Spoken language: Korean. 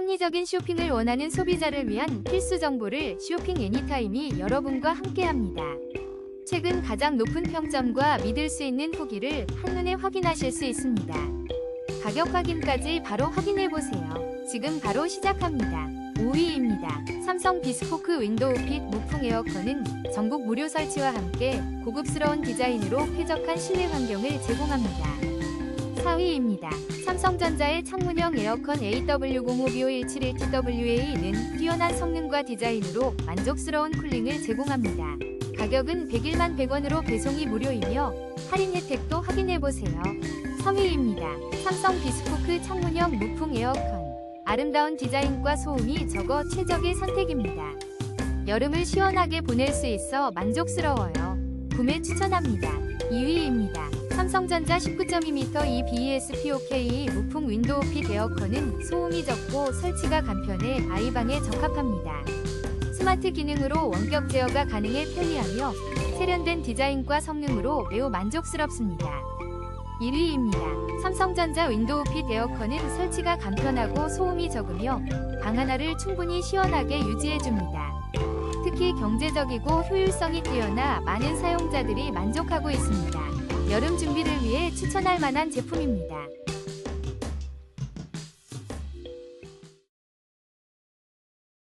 합리적인 쇼핑을 원하는 소비자를 위한 필수 정보를 쇼핑 애니타임이 여러분과 함께합니다. 최근 가장 높은 평점과 믿을 수 있는 후기를 한눈에 확인하실 수 있습니다. 가격 확인까지 바로 확인해 보세요. 지금 바로 시작합니다. 5위입니다. 삼성 비스포크 윈도우 핏 무풍 에어컨은 전국 무료 설치와 함께 고급스러운 디자인으로 쾌적한 실내 환경을 제공합니다. 4위입니다. 삼성전자의 창문형 에어컨 AW05BO171TWA는 뛰어난 성능과 디자인으로 만족스러운 쿨링을 제공합니다. 가격은 101만 100원으로 배송이 무료이며 할인 혜택도 확인해보세요. 3위입니다. 삼성 비스포크 창문형 무풍 에어컨 아름다운 디자인과 소음이 적어 최적의 선택입니다. 여름을 시원하게 보낼 수 있어 만족스러워요. 구매 추천합니다. 2위입니다. 삼성전자 19.2m EBS POK 무풍 윈도우 핏 에어컨은 소음이 적고 설치가 간편해 아이방에 적합합니다. 스마트 기능으로 원격 제어가 가능해 편리하며 세련된 디자인과 성능으로 매우 만족스럽습니다. 1위입니다. 삼성전자 윈도우 핏 에어컨은 설치가 간편하고 소음이 적으며 방 하나를 충분히 시원하게 유지해줍니다. 특히 경제적이고 효율성이 뛰어나 많은 사용자들이 만족하고 있습니다. 여름 준비를 위해 추천할 만한 제품입니다.